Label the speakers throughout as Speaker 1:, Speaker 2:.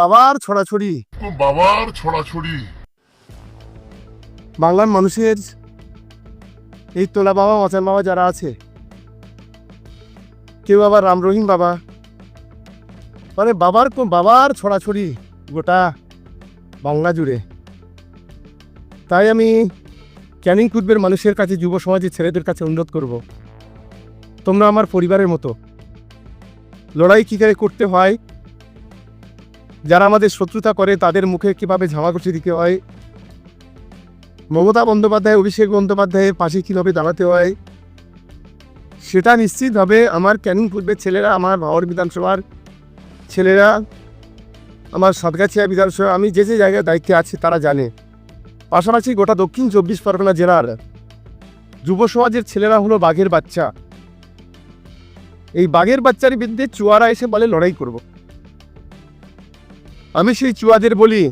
Speaker 1: বাবার ছড়াছড়ি।
Speaker 2: বাবার ছড়াছড়ি।
Speaker 1: বাংলার মানুষের এই তোলা বাবা মচান বাবা যারা আছে কেউ আবার রাম রহিম বাবা। মানে বাবার বাবার ছড়াছড়ি গোটা বাংলা জুড়ে। তাই আমি ক্যানিং কুটবের মানুষের কাছে যুব সমাজের ছেলেদের কাছে অনুরোধ করব তোমরা আমার পরিবারের মতো লড়াই কী করে করতে হয় যারা আমাদের শত্রুতা করে, তাদের মুখে কীভাবে ঝামাঘষি দিতে হয়? মমতা বন্দ্যোপাধ্যায়, অভিষেক বন্দ্যোপাধ্যায়ের পাশে কীভাবে দাঁড়াতে হয়? সেটা নিশ্চিতভাবে আমার ক্যানিং পূর্বের ছেলেরা, আমার ভাওয়ার বিধানসভার ছেলেরা, আমার সাতগাছিয়া বিধানসভা। আমি যে যে জায়গায় দায়িত্বে আছি, তারা জানে। পাশাপাশি গোটা দক্ষিণ চব্বিশ পরগনা জেলার যুব সমাজের ছেলেরা হলো বাঘের বাচ্চা। এই বাঘের বাচ্চার বিরুদ্ধে চুয়ারা এসে বলে, লড়াই করব। আমি সেই চুয়াদের বলি,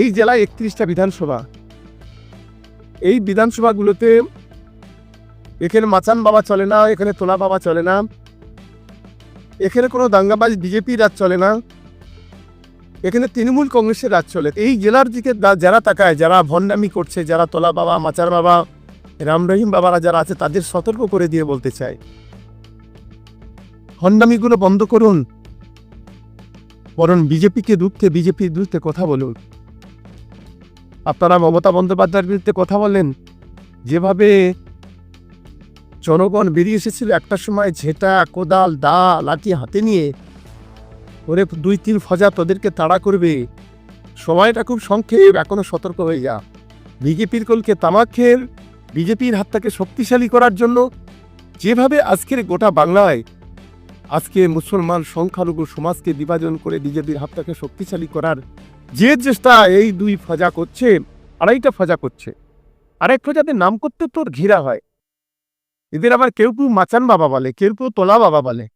Speaker 1: এই জেলায় একত্রিশটা বিধানসভা। এই বিধানসভাগুলোতে এখানে মাচান বাবা চলে না, এখানে তোলা বাবা চলে না, এখানে কোনো দাঙ্গাবাজ বিজেপি রাজ চলে না, এখানে তৃণমূল কংগ্রেসের রাজ চলে। এই জেলার দিকে যারা তাকায়, যারা ভণ্ডামি করছে, যারা তোলা বাবা, মাচার বাবা, রাম রহিম বাবারা যারা আছে, তাদের সতর্ক করে দিয়ে বলতে চাই। ভণ্ডামিগুলো বন্ধ করুন। বরং বিজেপিকে দুঃখে বিজেপির বিরুদ্ধে কথা বলুন। আপনারা মমতা বন্দ্যোপাধ্যায়ের বিরুদ্ধে কথা বলেন। যেভাবে জনগণ বেরিয়ে এসেছিল, একটা সময় ঝেঁটা, কোদাল দা লাঠি হাতে নিয়ে ওরে দুই তিন ফজা তোদেরকে তাড়া করবে। সময়টা খুব সংক্ষেপ, এখনও সতর্ক হয়ে যা। বিজেপির কলকে তামাক তামাকের বিজেপির হাতটাকে শক্তিশালী করার জন্য যেভাবে আজকের গোটা বাংলায় আজকে মুসলমান সংখ্যালঘু সমাজকে বিভাজন করে বিজেপির হাতটাকে শক্তিশালী করার যে চেষ্টা এই দুই ফজা করছে, আড়াইটা ফজা করছে। আরেক ফজাদের নাম করতে তোর ঘিরা হয়। এদের আবার কেউ কেউ মাচান বাবা বলে, কেউ কেউ তোলা বাবা বলে।